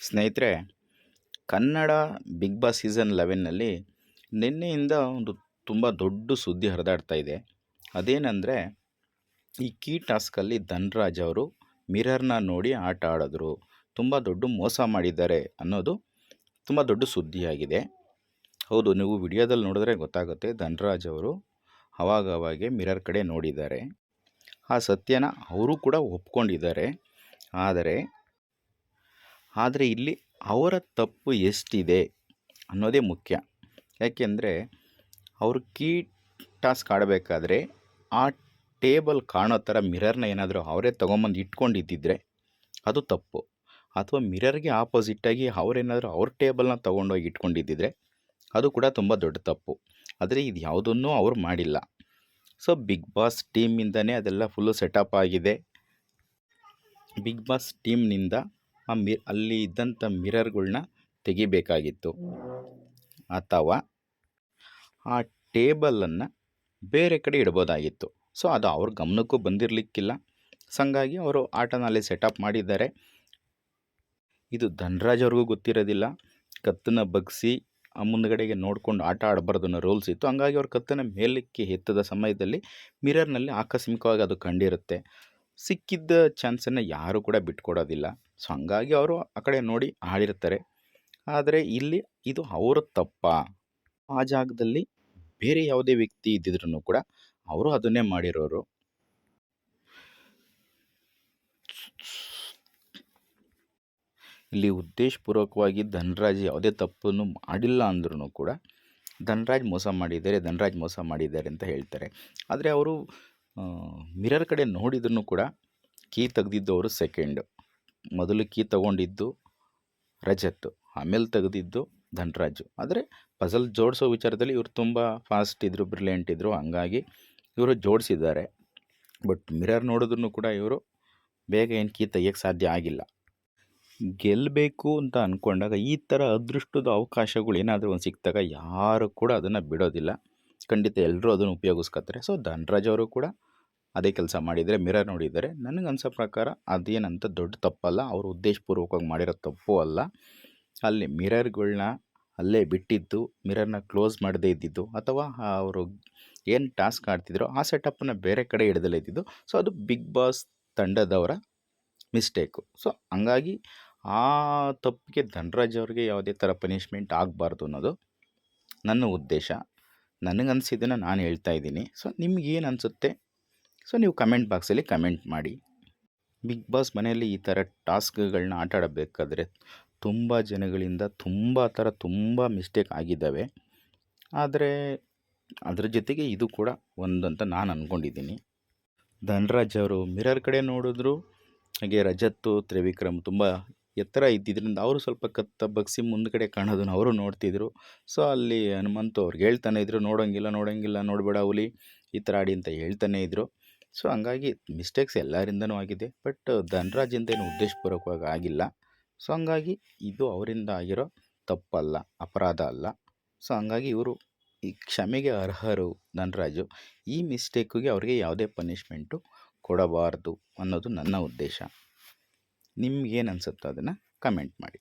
ಸ್ನೇಹಿತರೆ, Kannada big boss season ಲೆವೆನ್ನಲ್ಲಿ ನಿನ್ನೆಯಿಂದ ಒಂದು ತುಂಬ ದೊಡ್ಡ ಸುದ್ದಿ ಹರಿದಾಡ್ತಾ ಇದೆ. ಅದೇನೆಂದರೆ, ಈ ಕೀ ಟಾಸ್ಕಲ್ಲಿ ಧನ್ರಾಜ್ ಅವರು ಮಿರರ್ನ ನೋಡಿ ಆಟ ಆಡಿದ್ರು. ತುಂಬ ದೊಡ್ಡ ಮೋಸ ಮಾಡಿದ್ದಾರೆ ಅನ್ನೋದು ತುಂಬ ದೊಡ್ಡ ಸುದ್ದಿಯಾಗಿದೆ. ಹೌದು, ನೀವು ವಿಡಿಯೋದಲ್ಲಿ ನೋಡಿದ್ರೆ ಗೊತ್ತಾಗುತ್ತೆ, ಧನ್ರಾಜ್ ಅವರು ಅವಾಗವಾಗೆ ಮಿರರ್ ಕಡೆ ನೋಡಿದ್ದಾರೆ. ಆ ಸತ್ಯನ ಅವರು ಕೂಡ ಒಪ್ಕೊಂಡಿದ್ದಾರೆ. ಆದರೆ ಆದರೆ ಇಲ್ಲಿ ಅವರ ತಪ್ಪು ಎಷ್ಟಿದೆ ಅನ್ನೋದೇ ಮುಖ್ಯ. ಯಾಕೆಂದರೆ ಅವರು ಕೀ ಟಾಸ್ಕ್ ಆಡಬೇಕಾದ್ರೆ ಆ ಟೇಬಲ್ ಕಾಣೋ ಥರ ಮಿರರ್ನ ಏನಾದರೂ ಅವರೇ ತೊಗೊಂಬಂದು ಇಟ್ಕೊಂಡಿದ್ದಿದ್ರೆ ಅದು ತಪ್ಪು. ಅಥವಾ ಮಿರರ್ಗೆ ಆಪೋಸಿಟ್ಟಾಗಿ ಅವರೇನಾದರೂ ಅವ್ರ ಟೇಬಲ್ನ ತೊಗೊಂಡೋಗಿ ಇಟ್ಕೊಂಡಿದ್ದಿದ್ರೆ ಅದು ಕೂಡ ತುಂಬ ದೊಡ್ಡ ತಪ್ಪು. ಆದರೆ ಇದು ಯಾವುದನ್ನೂ ಅವ್ರು ಮಾಡಿಲ್ಲ. ಸೊ, ಬಿಗ್ ಬಾಸ್ ಟೀಮಿಂದನೇ ಅದೆಲ್ಲ ಫುಲ್ಲು ಸೆಟಪ್ ಆಗಿದೆ. ಬಿಗ್ ಬಾಸ್ ಟೀಮ್ನಿಂದ ಆ ಮಿ ಅಲ್ಲಿ ಇದ್ದಂಥ ಮಿರರ್ಗಳ್ನ ತೆಗಿಬೇಕಾಗಿತ್ತು. ಅಥವಾ ಆ ಟೇಬಲನ್ನು ಬೇರೆ ಕಡೆ ಇಡ್ಬೋದಾಗಿತ್ತು. ಸೊ ಅದು ಅವ್ರ ಗಮನಕ್ಕೂ ಬಂದಿರಲಿಕ್ಕಿಲ್ಲ. ಸಂಗಾಗಿ ಹಂಗಾಗಿ ಅವರು ಆಟನ ಅಲ್ಲಿ ಸೆಟಪ್ ಮಾಡಿದ್ದಾರೆ. ಇದು ಧನರಾಜ್ ಅವ್ರಿಗೂ ಗೊತ್ತಿರೋದಿಲ್ಲ. ಕತ್ತನ ಬಗ್ಸಿ ಆ ಮುಂದ್ಗಡೆಗೆ ನೋಡಿಕೊಂಡು ಆಟ ಆಡಬಾರ್ದು ಅನ್ನೋ ರೂಲ್ಸ್ ಇತ್ತು. ಹಂಗಾಗಿ ಅವ್ರ ಕತ್ತನ ಮೇಲಕ್ಕೆ ಎತ್ತದ ಸಮಯದಲ್ಲಿ ಮಿರರ್ನಲ್ಲಿ ಆಕಸ್ಮಿಕವಾಗಿ ಅದು ಕಂಡಿರುತ್ತೆ. ಸಿಕ್ಕಿದ್ದ ಚಾನ್ಸನ್ನು ಯಾರೂ ಕೂಡ ಬಿಟ್ಕೊಡೋದಿಲ್ಲ. ಸೊ, ಹಂಗಾಗಿ ಅವರು ಆ ಕಡೆ ನೋಡಿ ಆಡಿರ್ತಾರೆ ಆದರೆ ಇಲ್ಲಿ ಇದು ಅವರ ತಪ್ಪ. ಆ ಜಾಗದಲ್ಲಿ ಬೇರೆ ಯಾವುದೇ ವ್ಯಕ್ತಿ ಇದ್ದಿದ್ರು ಕೂಡ ಅವರು ಅದನ್ನೇ ಮಾಡಿರೋರು. ಇಲ್ಲಿ ಉದ್ದೇಶಪೂರ್ವಕವಾಗಿ ಧನರಾಜ್ ಯಾವುದೇ ತಪ್ಪನ್ನು ಮಾಡಿಲ್ಲ ಅಂದ್ರೂ ಕೂಡ ಧನರಾಜ್ ಮೋಸ ಮಾಡಿದ್ದಾರೆ, ಧನರಾಜ್ ಮೋಸ ಮಾಡಿದ್ದಾರೆ ಅಂತ ಹೇಳ್ತಾರೆ. ಆದರೆ ಅವರು ಮಿರರ್ ಕಡೆ ನೋಡಿದ್ರು ಕೂಡ ಕೀ ತೆಗೆದಿದ್ದವರು ಸೆಕೆಂಡು ಮೊದಲು ಕೀ ತಗೊಂಡಿದ್ದು ರಜತ್, ಆಮೇಲೆ ತೆಗೆದಿದ್ದು ಧನರಾಜು. ಆದರೆ ಪಜಲ್ ಜೋಡಿಸೋ ವಿಚಾರದಲ್ಲಿ ಇವರು ತುಂಬ ಫಾಸ್ಟ್ ಇದ್ದರು ಬ್ರಿಲಿಯಂಟ್ ಇದ್ದರು ಹಂಗಾಗಿ ಇವರು ಜೋಡಿಸಿದ್ದಾರೆ. ಬಟ್ ಮಿರರ್ ನೋಡಿದ್ರು ಕೂಡ ಇವರು ಬೇಗ ಏನು ಕೀ ತೆಗಿಯೋಕ್ಕೆ ಸಾಧ್ಯ ಆಗಿಲ್ಲ. ಗೆಲ್ಲಬೇಕು ಅಂತ ಅಂದ್ಕೊಂಡಾಗ ಈ ಥರ ಅದೃಷ್ಟದ ಅವಕಾಶಗಳು ಏನಾದರೂ ಒಂದು ಸಿಕ್ಕಿದಾಗ ಯಾರು ಕೂಡ ಅದನ್ನು ಬಿಡೋದಿಲ್ಲ. ಖಂಡಿತ ಎಲ್ಲರೂ ಅದನ್ನು ಉಪಯೋಗಿಸ್ಕೊತಾರೆ. ಸೊ ಧನರಾಜ್ ಅವರು ಕೂಡ ಅದೇ ಕೆಲಸ ಮಾಡಿದರೆ ಮಿರರ್ ನೋಡಿದರೆ ನನಗೆ ಅನ್ಸೋ ಪ್ರಕಾರ ಅದೇನಂತ ದೊಡ್ಡ ತಪ್ಪಲ್ಲ, ಅವರು ಉದ್ದೇಶಪೂರ್ವಕವಾಗಿ ಮಾಡಿರೋ ತಪ್ಪು ಅಲ್ಲ. ಅಲ್ಲಿ ಮಿರರ್ಗಳನ್ನ ಅಲ್ಲೇ ಬಿಟ್ಟಿದ್ದು, ಮಿರರ್ನ ಕ್ಲೋಸ್ ಮಾಡದೇ ಇದ್ದಿದ್ದು ಅಥವಾ ಅವರು ಏನು ಟಾಸ್ಕ್ ಆಡ್ತಿದ್ರು ಆ ಸೆಟಪ್ಪನ್ನ ಬೇರೆ ಕಡೆ ಹಿಡ್ದಲೇ ಇದ್ದಿದ್ದು. ಸೊ, ಅದು ಬಿಗ್ ಬಾಸ್ ತಂಡದವರ ಮಿಸ್ಟೇಕು. ಸೊ, ಹಂಗಾಗಿ ಆ ತಪ್ಪಿಗೆ ಧನರಾಜ್ ಅವ್ರಿಗೆ ಯಾವುದೇ ಥರ ಪನಿಷ್ಮೆಂಟ್ ಆಗಬಾರ್ದು ಅನ್ನೋದು ನನ್ನ ಉದ್ದೇಶ. ನನಗನ್ಸಿದ್ದನ್ನು ನಾನು ಹೇಳ್ತಾ ಇದ್ದೀನಿ. ಸೊ, ನಿಮ್ಗೇನು ಅನಿಸುತ್ತೆ? ಸೊ ನೀವು ಕಮೆಂಟ್ ಬಾಕ್ಸಲ್ಲಿ ಕಮೆಂಟ್ ಮಾಡಿ. ಬಿಗ್ ಬಾಸ್ ಮನೆಯಲ್ಲಿ ಈ ಥರ ಟಾಸ್ಕ್ಗಳನ್ನ ಆಟ ಆಡಬೇಕಾದ್ರೆ ತುಂಬ ಜನಗಳಿಂದ ತುಂಬ ಥರ ತುಂಬ ಮಿಸ್ಟೇಕ್ ಆಗಿದ್ದಾವೆ. ಆದರೆ ಅದರ ಜೊತೆಗೆ ಇದು ಕೂಡ ಒಂದು ಅಂತ ನಾನು ಅಂದ್ಕೊಂಡಿದ್ದೀನಿ ಧನರಾಜ್ ಅವರು ಮಿರರ್ ಕಡೆ ನೋಡಿದ್ರು, ಹಾಗೆ ರಜತ್ತು, ತ್ರಿವಿಕ್ರಮ್ ತುಂಬ ಎತ್ತರ ಇದ್ದಿದ್ದರಿಂದ ಅವರು ಸ್ವಲ್ಪ ಕತ್ತ ಬಗ್ಸಿ ಮುಂದ್ಗಡೆ ಕಾಣೋದನ್ನು ಅವರು ನೋಡ್ತಿದ್ರು. ಸೊ ಅಲ್ಲಿ ಹನುಮಂತು ಅವ್ರಿಗೆ ಹೇಳ್ತಾನೆ ಇದ್ರು, ನೋಡೋಂಗಿಲ್ಲ ನೋಡೋಂಗಿಲ್ಲ, ನೋಡಬೇಡ ಹುಲಿ, ಈ ಥರ ಆಡಿ ಅಂತ ಹೇಳ್ತಾನೆ ಇದ್ದರು ಸೊ, ಹಂಗಾಗಿ ಮಿಸ್ಟೇಕ್ಸ್ ಎಲ್ಲರಿಂದನೂ ಆಗಿದೆ. ಬಟ್ ಧನ್ರಾಜ್ ಏನು ಉದ್ದೇಶಪೂರ್ವಕವಾಗಿ ಆಗಿಲ್ಲ. ಸೊ ಹಂಗಾಗಿ ಇದು ಅವರಿಂದ ಆಗಿರೋ ತಪ್ಪಲ್ಲ, ಅಪರಾಧ ಅಲ್ಲ. ಸೊ ಹಂಗಾಗಿ ಇವರು ಈ ಕ್ಷಮೆಗೆ ಅರ್ಹರು ಧನ್ರಾಜು. ಈ ಮಿಸ್ಟೇಕಿಗೆ ಅವ್ರಿಗೆ ಯಾವುದೇ ಪನಿಷ್ಮೆಂಟು ಕೊಡಬಾರ್ದು ಅನ್ನೋದು ನನ್ನ ಉದ್ದೇಶ. ನಿಮ್ಗೇನು ಅನಿಸುತ್ತೋ ಅದನ್ನು ಕಮೆಂಟ್ ಮಾಡಿ.